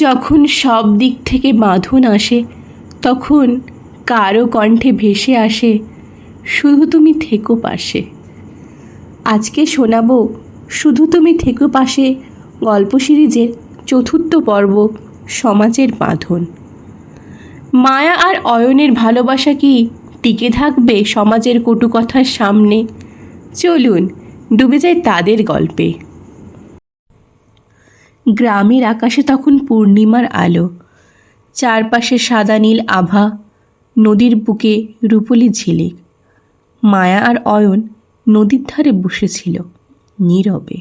যখন সব দিক থেকে বাঁধন আসে, তখন কারও কণ্ঠে ভেসে আসে, শুধু তুমি থেকো পাশে। আজকে শোনাবো, শুধু তুমি থেকো পাশে গল্প সিরিজের চতুর্থ পর্ব, সমাজের বাঁধন। মায়া আর অয়নের ভালোবাসা কি টিকে থাকবে সমাজের কটু কথার সামনে? চলুন, ডুবে যায় তাদের গল্পে। গ্রামের আকাশে তখন পূর্ণিমার আলো। চারপাশে সাদা নীল আভা, নদীর বুকে রূপলি ঝিলিক। মায়া আর অয়ন নদীর ধারে বসেছিল নীরবে।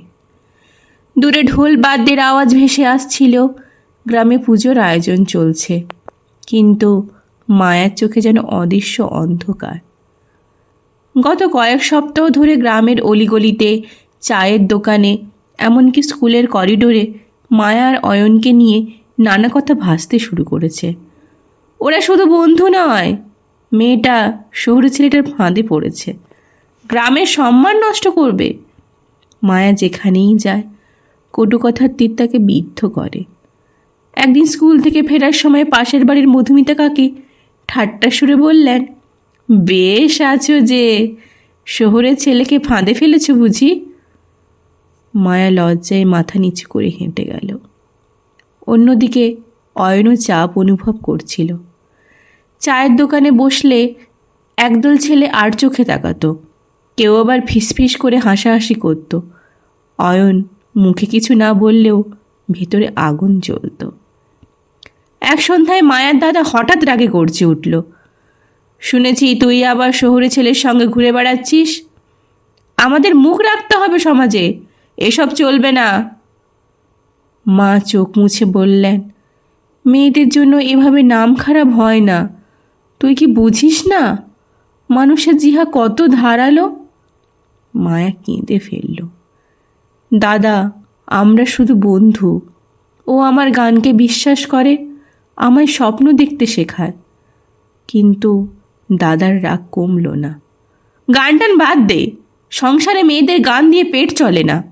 দূরে ঢোল বাদ্যের আওয়াজ ভেসে আসছিল, গ্রামে পুজোর আয়োজন চলছে। কিন্তু মায়ার চোখে যেন অদৃশ্য অন্ধকার। গত কয়েক সপ্তাহ ধরে গ্রামের অলিগলিতে চায়ের দোকানে, এমনকি স্কুলের করিডোরে মায়া আর অয়নকে নিয়ে নানা কথা ভাসতে শুরু করেছে। ওরা শুধু বন্ধু নয়, মেয়েটা শহুরে ছেলেটার ফাঁদে পড়েছে। গ্রামের সম্মান নষ্ট করবে। মায়া যেখানেই যায়, কটু কথার তীর তাকে বিদ্ধ করে। একদিন স্কুল থেকে ফেরার সময় পাশের বাড়ির মধুমিতা কাকি ঠাট্টা সুরে বললেন, বেশ আছো যে শহরের ছেলেকে ফাঁদে ফেলেছো বুঝি? মায়া লজ্জায় মাথা নিচু করে হেঁটে গেল। অন্যদিকে অয়নও চাপ অনুভব করছিল। চায়ের দোকানে বসলে একদল ছেলে আর চোখে তাকাতো। কেউ আবার ফিসফিস করে হাসাহাসি করত। অয়ন মুখে কিছু না বললেও ভেতরে আগুন জ্বলত। এক সন্ধ্যায় মায়ার দাদা হঠাৎ রাগে গর্জে উঠল। শুনেছি তুই আবার শহরে ছেলের সঙ্গে ঘুরে বেড়াচ্ছিস? আমাদের মুখ রাখতে হবে সমাজে। এসব চলবে না। মা চোখ মুছে বললেন, মেয়েদের জন্য এভাবে নাম খারাপ হয় না। তুই কি বুঝিস না? মানুষের জিহা কত ধারালো? মায়া কেঁদে ফেলল, দাদা, আমরা শুধু বন্ধু। ও আমার গানকে বিশ্বাস করে, আমায় স্বপ্ন দেখতে শেখায়। কিন্তু দাদার রাগ কমল না। গান টান বাদ দে, সংসারে মেয়েদের গান দিয়ে পেট চলে না।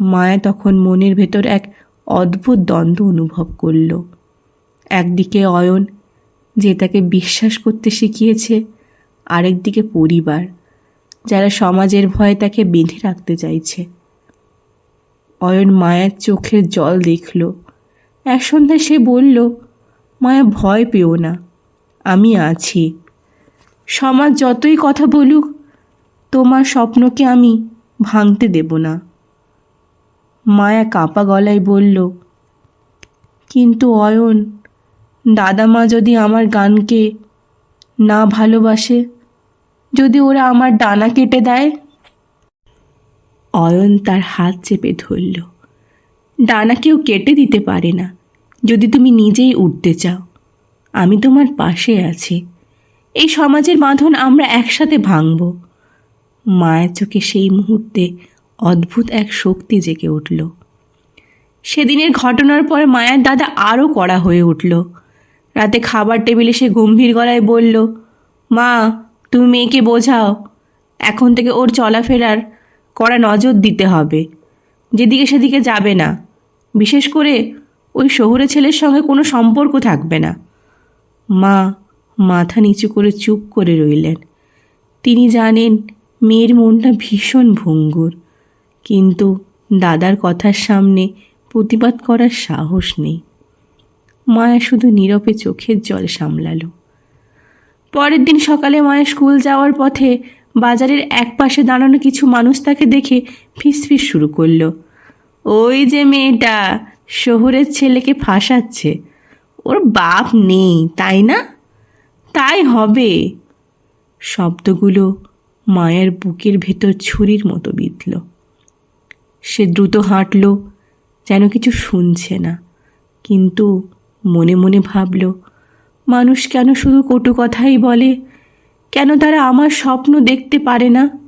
মায়া তখন মনের ভেতর এক অদ্ভুত দ্বন্দ্ব অনুভব করল। একদিকে অয়ন, যে তাকে বিশ্বাস করতে শিখিয়েছে, আরেকদিকে পরিবার, যারা সমাজের ভয়ে তাকে বেঁধে রাখতে চাইছে। অয়ন মায়ের চোখের জল দেখল। এক সন্ধ্যায় সে বলল, মায়া ভয় পেও না, আমি আছি। সমাজ যতই কথা বলুক, তোমার স্বপ্নকে আমি ভাঙতে দেব না। মায়া কাপা গলায় বলল, কিন্তু অয়ন, দাদামা যদি আমার গানকে না ভালোবাসে, যদি ওরা আমার ডানা কেটে দেয়? অয়ন তার হাত চেপে ধরল, ডানা কেউ কেটে দিতে পারে না, যদি তুমি নিজেই উঠতে চাও। আমি তোমার পাশে আছি। এই সমাজের বাঁধন আমরা একসাথে ভাঙব। মায়ের চোখে সেই মুহূর্তে অদ্ভুত এক শক্তি জেগে উঠল। সেদিনের ঘটনার পর মায়ের দাদা আরও কড়া হয়ে উঠল। রাতে খাবার টেবিলে সে গম্ভীর গলায় বলল, মা, তুমি মেয়েকে বোঝাও। এখন থেকে ওর চলাফেরার কড়া নজর দিতে হবে। যেদিকে সেদিকে যাবে না। বিশেষ করে ওই শহুরে ছেলের সঙ্গে কোনো সম্পর্ক থাকবে না। মা মাথা নিচু করে চুপ করে রইলেন। তিনি জানেন মেয়ের মনটা ভীষণ ভঙ্গুর। কিন্তু দাদার কথার সামনে প্রতিবাদ করার সাহস নেই। মায়া শুধু নীরবে চোখের জল সামলাল। পরের দিন সকালে মায়া স্কুল যাওয়ার পথে বাজারের এক পাশে দাঁড়ানো কিছু মানুষ তাকে দেখে ফিসফিস শুরু করল। ওই যে মেয়েটা, শহরের ছেলেকে ফাঁসাচ্ছে। ওর বাপ নেই, তাই না? তাই হবে। শব্দগুলো মায়ের বুকের ভেতর ছুরির মতো বিঁধল। সে দ্রুত হাঁটল, যেন কিছু শুনছে না। কিন্তু মনে মনে ভাবল, মানুষ কেন শুধু কটু কথাই বলে? কেন তারা আমার স্বপ্ন দেখতে পারে না?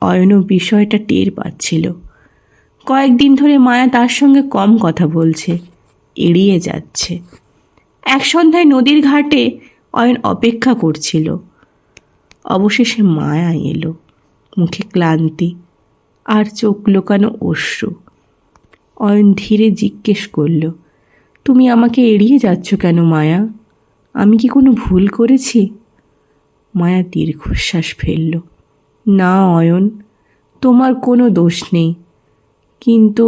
অয়নও বিষয়টা টের পাচ্ছিল। কয়েকদিন ধরে মায়া তার সঙ্গে কম কথা বলছে, এড়িয়ে যাচ্ছে। এক সন্ধ্যায় নদীর ঘাটে অয়ন অপেক্ষা করছিল। অবশেষে মায়া এলো, মুখে ক্লান্তি। আর চোখ লোকানো অশ্রু। অয়ন ধীরে জিজ্ঞেস করল, তুমি আমাকে এড়িয়ে যাচ্ছ কেন মায়া? আমি কি কোনো ভুল করেছি? মায়া দীর্ঘশ্বাস ফেলল, না অয়ন, তোমার কোনো দোষ নেই। কিন্তু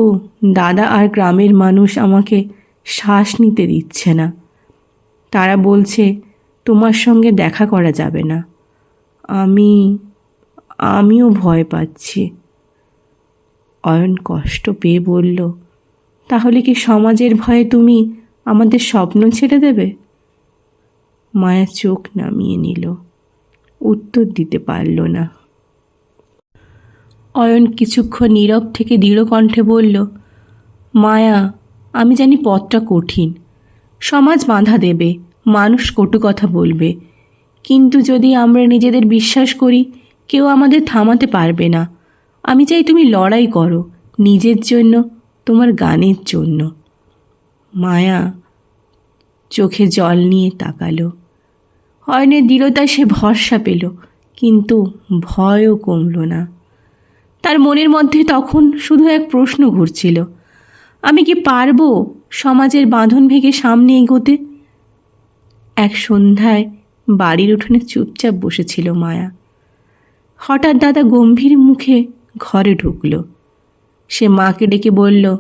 দাদা আর গ্রামের মানুষ আমাকে শ্বাস নিতে দিচ্ছে না। তারা বলছে, তোমার সঙ্গে দেখা করা যাবে না। আমি, আমিও ভয় পাচ্ছি। অয়ন কষ্ট পেয়ে বলল, তাহলে কি সমাজের ভয়ে তুমি আমাদের স্বপ্ন ছেড়ে দেবে? মায়া চোখ নামিয়ে নিল, উত্তর দিতে পারল না। অয়ন কিছুক্ষণ নীরব থেকে দৃঢ় কণ্ঠে বলল, মায়া, আমি জানি পথটা কঠিন। সমাজ বাধা দেবে, মানুষ কটু কথা বলবে। কিন্তু যদি আমরা নিজেদের বিশ্বাস করি, কেউ আমাদের থামাতে পারবে না। আমি চাই তুমি লড়াই করো, নিজের জন্য, তোমার গানের জন্য। মায়া চোখে জল নিয়ে তাকালো। অয়নের দৃঢ়তায় সে ভরসা পেল, কিন্তু ভয়ও কমল না। তার মনের মধ্যে তখন শুধু এক প্রশ্ন ঘুরছিল, আমি কি পারব সমাজের বাঁধন ভেঙে সামনে এগোতে? এক সন্ধ্যায় বাড়ির উঠোনে চুপচাপ বসেছিল মায়া। হঠাৎ দাদা গম্ভীর মুখে ঘরে ঢুকল। সে মাকে ডেকে বলল,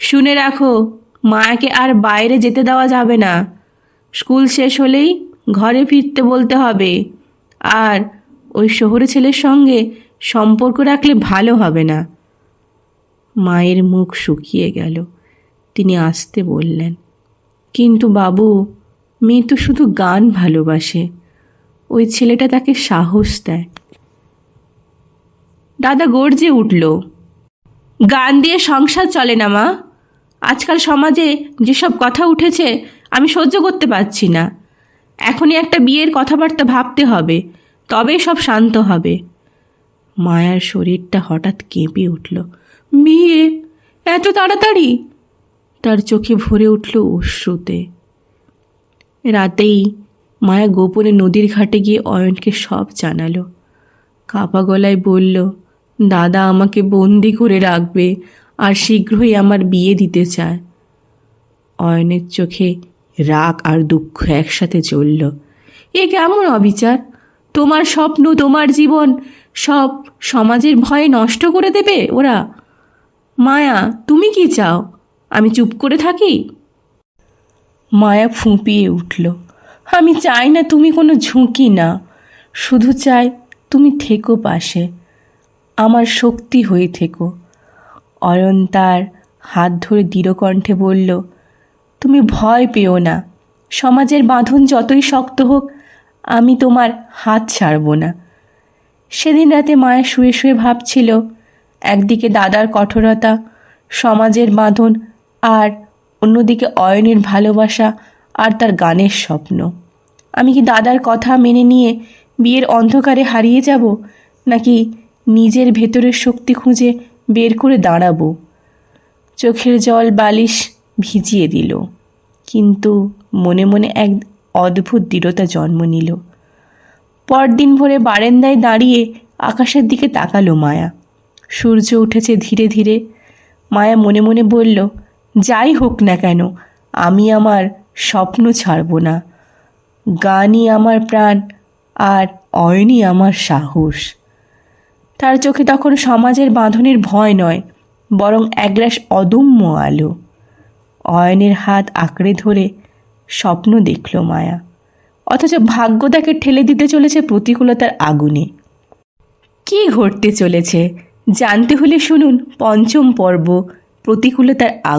শুনে রাখো, মায়াকে আর বাইরে যেতে দেওয়া যাবে না। স্কুল শেষ হলেই ঘরে ফিরতে বলতে হবে। আর ওই শহরে ছেলের সঙ্গে সম্পর্ক রাখলে ভালো হবে না। মায়ের মুখ শুকিয়ে গেল। তিনি আসতে বললেন, কিন্তু বাবু, মেয়ে তো শুধু গান ভালোবাসে। ওই ছেলেটা তাকে সাহস দেয়। দাদা গর্জে উঠল। গান দিয়ে সংসার চলে না, মা। আজকাল সমাজে যেসব কথা উঠেছে, আমি সহ্য করতে পারছি না। এখনই একটা বিয়ের কথাবার্তা ভাবতে হবে, তবেই সব শান্ত হবে। মায়ার শরীরটা হঠাৎ কেঁপে উঠল। বিয়ে? এত তাড়াতাড়ি? তার চোখে ভরে উঠল অশ্রুতে। রাতেই মায়া গোপনে নদীর ঘাটে গিয়ে অয়নকে সব জানালো। কাপা গলায় বলল দাদা আমাকে বন্দি করে রাখবে আর শীঘ্রই আমার বিয়ে দিতে চায়। অয়নের চোখে রাগ আর দুঃখ একসাথে চলল। এ কেমন অবিচার? তোমার স্বপ্ন, তোমার জীবন সব সমাজের ভয়ে নষ্ট করে দেবে ওরা। মায়া, তুমি কি চাও? আমি চুপ করে থাকি? মায়া ফুঁপিয়ে উঠল। আমি চাই না তুমি কোনো ঝুঁকি না। শুধু চাই তুমি থেকো পাশে। আমার শক্তি হয়ে থেকো। অয়ন তার হাত ধরে দৃঢ়কণ্ঠে বলল, তুমি ভয় পেও না। সমাজের বাঁধন যতই শক্ত হোক, আমি তোমার হাত ছাড়ব না। সেদিন রাতে মায়া শুয়ে শুয়ে ভাবছিল, একদিকে দাদার কঠোরতা, সমাজের বাঁধন আর অন্যদিকে অয়নের ভালোবাসা আর তার গানের স্বপ্ন। আমি কি দাদার কথা মেনে নিয়ে বিয়ের অন্ধকারে হারিয়ে যাব, নাকি নিজের ভেতরের শক্তি খুঁজে বের করে দাঁড়াবো। চোখের জল বালিশ ভিজিয়ে দিল। কিন্তু মনে মনে এক অদ্ভুত দৃঢ়তা জন্ম নিল। পরদিন ভোরে বারেন্দায় দাঁড়িয়ে আকাশের দিকে তাকালো মায়া। সূর্য উঠেছে ধীরে ধীরে। মায়া মনে মনে বলল, যাই হোক না কেন, আমি আমার স্বপ্ন ছাড়ব না। গানই আমার প্রাণ আর অয়নই আমার সাহস। তার চোখে তখন সমাজের বাঁধনের ভয় নয়, বরং একগ্রাস অদম্য আলো। অয়নের হাত আঁকড়ে ধরে স্বপ্ন দেখল মায়া। অথচ ভাগ্য তাকে ঠেলে দিতে চলেছে প্রতিকূলতার আগুনে। কি ঘটতে চলেছে? জানতে হলে শুনুন পঞ্চম পর্ব, প্রতিকূলতার আগুন।